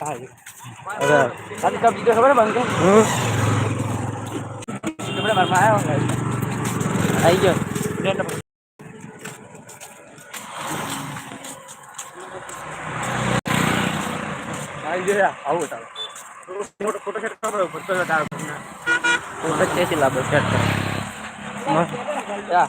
ખાલી કપ દીધો ખબર બંકે આપણે મારમાં આવ્યો આવી ગયો. આવી ગયો આવું તારે. મોટો ફોટો સેટ કરો ફોટો તારો ફોટો છે લાભ સેટ કરો યા.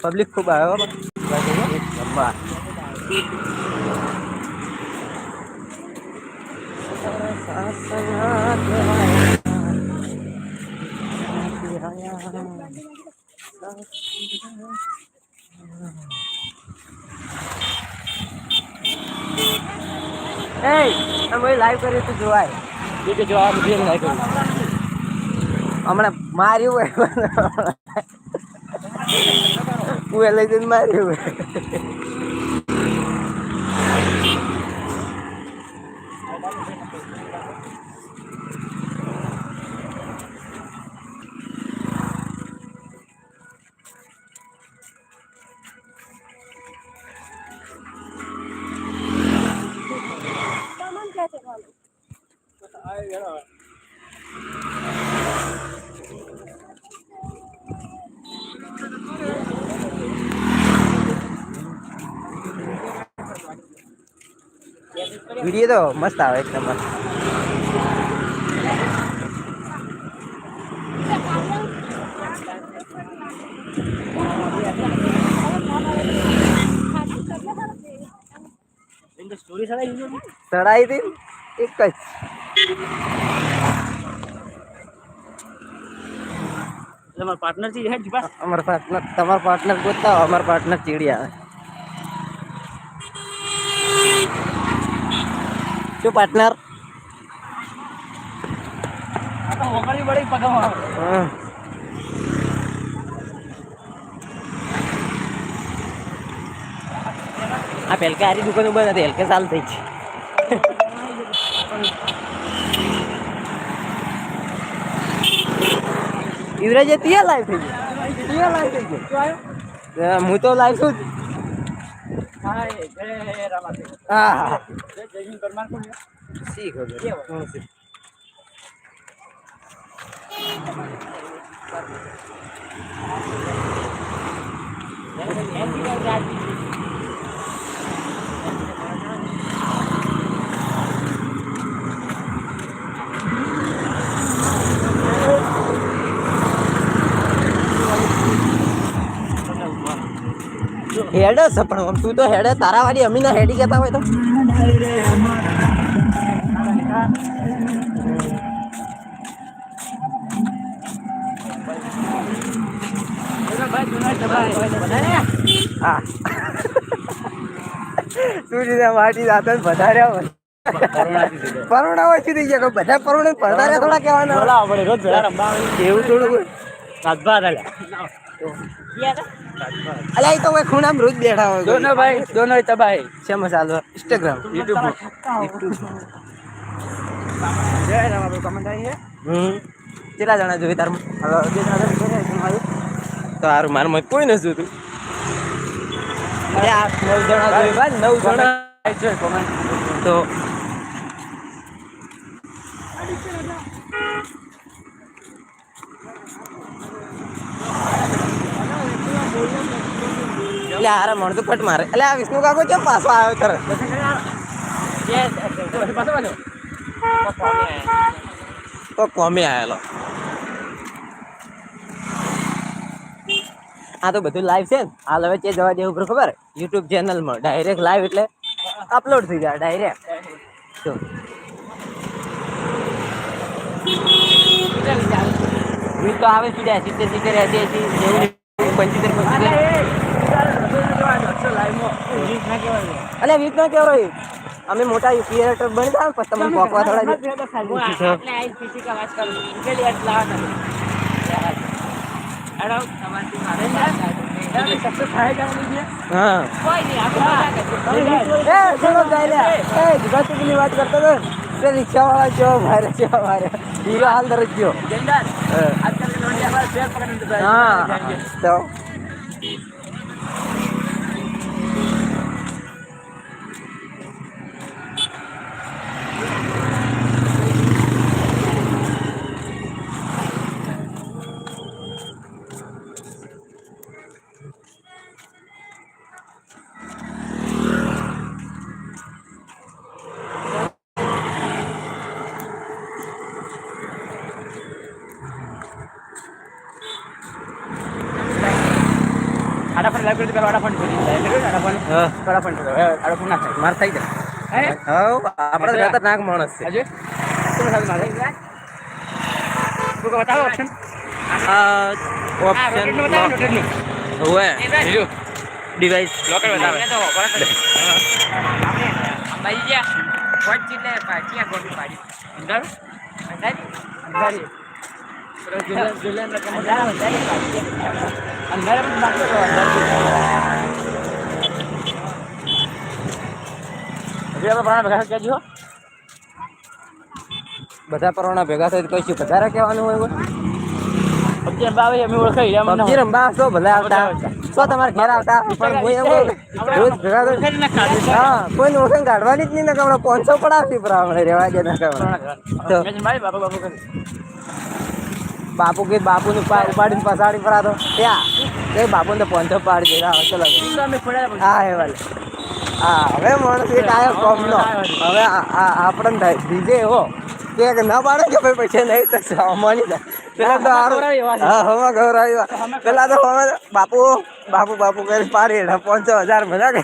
પબ્લિક ખૂબ આવ્યો? લંબા એ તમે લાઈવ કર્યું તું જોવાય કે જો લાઈવ કર્યું. હમણાં માર્યું હોય. કુએ લઈ જઈને માર્યું હોય. વીડિયો તો મસ્ત આવે એક નંબર. ચડાઈ હતી એક જ. તમારા પાર્ટનર ચીડી બસ પાર્ટનર તમાર પાર્ટનર ગોતતા અમારો પાર્ટનર ચીડી આવે શું પાર્ટનર આ પેલકે આરી દુકાન ઊભા નથી હેલકે ચાલ થઈ છે યુવરાજ ત્યાં લાઈવ થઈ ગયો. ત્યાં લાઈવ થઈ ગયો. હું તો લાઈવ છું જ. હા. હા જય જય હિન્દ પરમાર કોણ શી ખબર કોણ છે? હેડ છે પણ તું તો હેડ તારા વાળી અમીના હેડી કહેતા હોય તો. હા. તું રીતે માટી દાંતન વધારે હોય. ઓછી થઈ ગયા બધા પરુણે થોડા કહેવાના. એવું થોડું અલ્યા એ તો કોઈ ખૂણામાં રોજ બેઠા હોય. દોનો ભાઈ દોનો તબાહી શેમાં ચાલુ? ઇન્સ્ટાગ્રામ યુટ્યુબ કેટલા જણા જોઈ તારમાં તો હારું મારું મત કોઈ નથી જોતું. આ નવ જણા જોઈ ભાઈ નવ જણા. તો એટલે હારે મળતું ફટ મારે. એટલે આ વિષ્ણુ કાકો છે પાછો આવ્યો તરત. તો કોમે આવેલો. આ તો બધું લાઈવ છે હાલ હવે ચે જવા દેવું ખબર? યુટ્યુબ ચેનલમાં ડાયરેક્ટ લાઈવ એટલે અપલોડ થઈ જાય ડાયરેક્ટ તો તો આવે સીધા સિત્તેર સિત્તેર, એસી એસી નેવું પંચોતેર પંચોતેર અને વીક ના કેવરો અમે મોટા ક્રિએટર બની ગયા પછી તમને ભોકવા થોડા વાત કરતો હતો ભારે જેવો ભારે હીરો હાલ દરજ ગયો હા. લાઈબ્રેરી કરો આડા દીધા આડા પણ આડા ના માર થઈ જાય હે? હવ આપણે ખતરનાક માણસ છે. હજુ? મારે? તું બતાવો ઓપ્શન ઓપ્શન ડિવાઇસ લોકર બતાવે આપણે ગયા. પાછી પાડી. અંદર પણ બાકી તો અંધારી હજી આપણે પ્રાણ ભેગા કહેજો બધા પરોણા ભેગા થઈ કઈ કશું વધારે કહેવાનું હોય? પબજી બાવે અમે ઓળખાઈ પબજી રમવા છો ભલે આવતા. શું તમારે ઘેર આવતા? પણ કોઈ એમ રોજ ભેગા છે. હા કોઈ ઓળખાણ કાઢવાની જ નહીં ને હમણાં પાંચસો પડાવતી પર આપણે રહેવા દે ના. તો બાપા કે બાપુ ને ઉપાડીને પસાડી પડાતો ત્યાં. તે બાપુ ને પંથો પાડી દે હા ચલો હા એ વાલે. હા હવે માણસ એક આયો કોમનો. હવે આપણને થાય. બીજે એવો કે કે ના પાડે કે ભાઈ પૈસા નહીં તો સામાની પેલા તો. હા હવા ગૌરાવી પેલા તો હવે બાપુ બાપુ બાપુ કરી પાડી એટલે પાંચસો હજાર મજા કે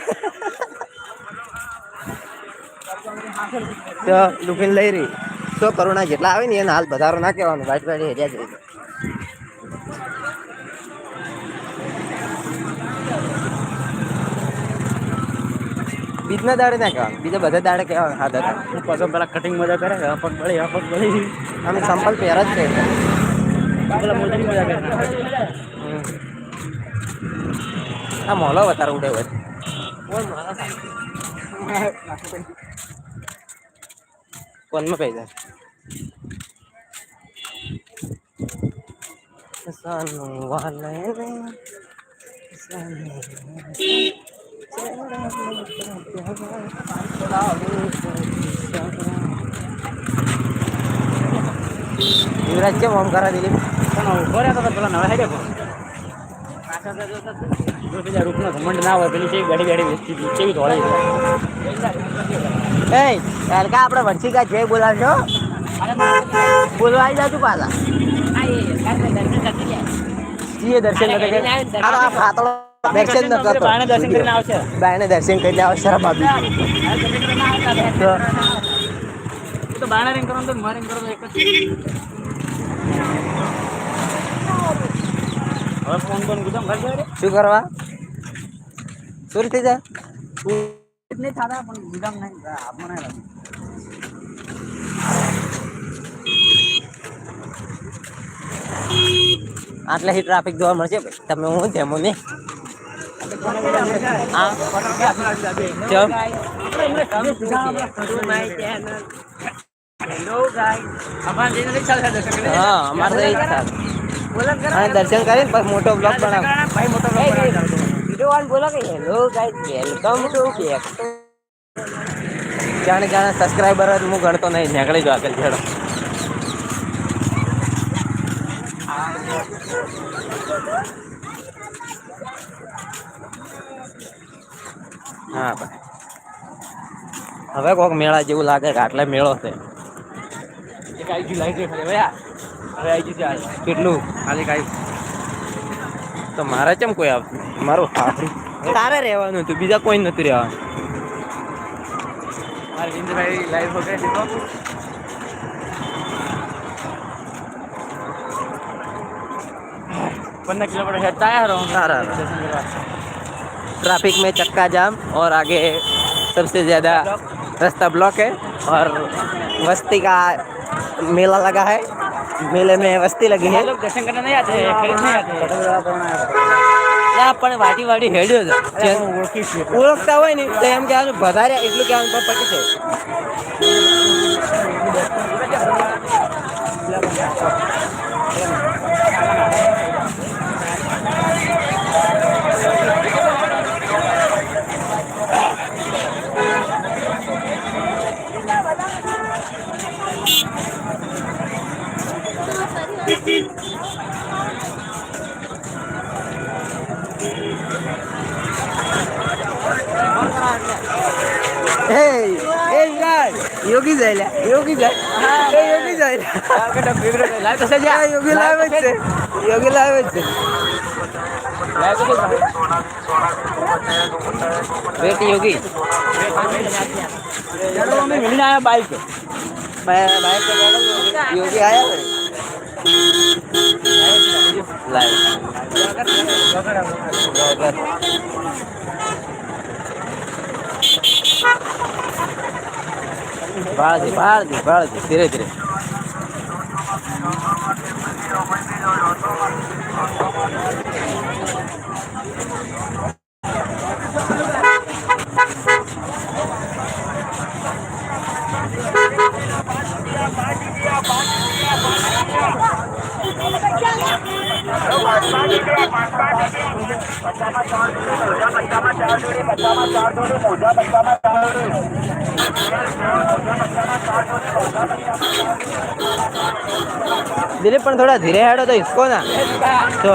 તો લુકીને લઈ રહી. સો કરોના જેટલા આવે ને એને હાલ વધારો ના કહેવાનું વાઈટ વાઇટ હેર્યા જ રહી. બીજના દાડે ના કહેવાનું બીજા બધા દાડે કહેવાનું હા દાદા. પાછો પેલા કટિંગ મજા કરે પગ બળી આ પગ બળી. અમે સંપલ પહેર જ છે. આ મોલો વધારે ઉડે હોય. કોનમાં પૈસા સાનું વાલે યુવરાજ કેમ આમ કરા દીધી પણ ઊભો રહ્યા તો પેલા નવા હેડે પાછા તો જોતા જો બીજા રૂપનો ઘમંડ ના હોય પેલી ગાડી ગાડી વેચતી હતી કેવી ધોળી એ, કાલકા આપણે વંશી જે બોલાવશો બોલવા આવી જાતું પાછા. જીએ દર્શન આ તો દર્શન ન કરતો બાણે દર્શન કરીને આવશે. બાયણે દર્શન કરીને આવે શરમ આપી તો બાણે રિંગ કરો તો મારે રિંગ કરો એક જ હવે ફોન જાય શું કરવા? શું થઈ જાય નહીં થતા પણ ગુદામ નહીં આપણે નહીં આટલે ટ્રાફિક જોવા મળશે તમે હું તેમ ને હા? દર્શન કરીને પછી મોટો બ્લોગ બનાવ. જાણે જાણે સબસ્ક્રાઇબર જ હું ગણતો નહીં, નીકળી જો આગળ છેડો હા ભાઈ. હવે કોક મેળા જેવું લાગે કે આટલે મેળો છે. એક આઈ ગયું લાઈટ ખાલી હવે આ. ગયું કેટલું? ખાલી કાઈ. તો મારે કેમ કોઈ આવતું મારું હાથું તારે રહેવાનું હતું બીજા કોઈ નથી રહેવાનું. મારે વિંદભાઈ લાઈવ વગેરે દીધો पंद्रह किलोमीटर हेडता है रहा सारा ट्रैफिक में चक्का जाम और आगे सबसे ज़्यादा रास्ता ब्लॉक है और वस्ती का मेला लगा है मेले में वस्ती लगी है लोग दर्शन करने नहीं आते खरीद नहीं आते ત્યાં પણ વાટી વાટી હેડ્યો છે જે ઓળખી છીએ ઓળખતા હોય ને તો એમ કહેવાનું વધારે એટલું કહેવાનું પણ પટી છે યોગી જાય યોગી જાય યોગી જાય. યોગી લાવે જ છે યોગી લાવે જ છે. વેટ યોગી. મિલને આયા બાઈક બાય બાય કે ગાડો યોગી આયા ને બાળજી બાળજી બાળજી ધીરે ધીરે. દિલીપ પણ થોડા ધીરે હેડો તો હિસકો ના. તો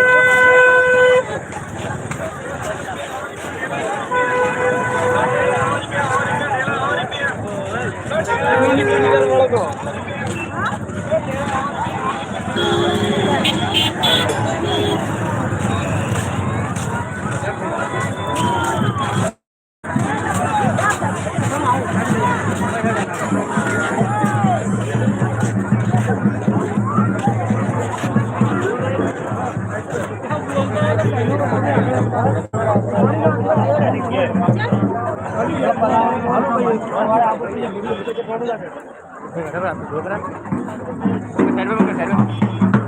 સાઈડ પર સાઈડ પર